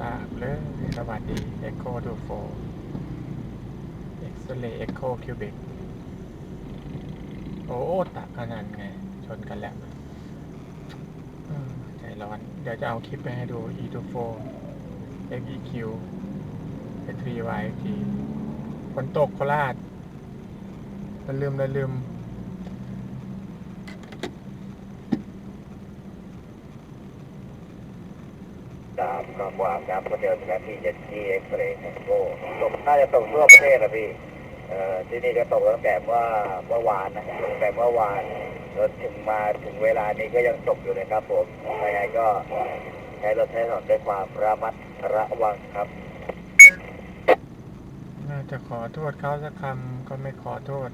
ตาเลยสวัสดี Echo to 4 X-ray Echo Cubic โอ้ตักขนาดไง ชนกันแล้วใจร้อน เดี๋ยวจะเอาคลิปไปให้ดู E to 4 XEQ S3YG ฝนตกโคราชลืมลืม สามกกว่าครับก็เดินครับที่เจ็ดที่เอ็กซ์เรย์โก้ตกน่าจะตกทั่วประเทศนะพี่เอ่อที่นี่ก็ตกตั้งแต่เมื่อเมื่อวานนะตั้งแต่เมื่อวานจนถึงมาถึงเวลานี้ก็ยังตกอยู่เลยครับผมยังไงก็ใช้รถใช้ถนนด้วยความระมัดระวังครับ น่าจะขอโทษเขาสักคำก็ไม่ขอโทษ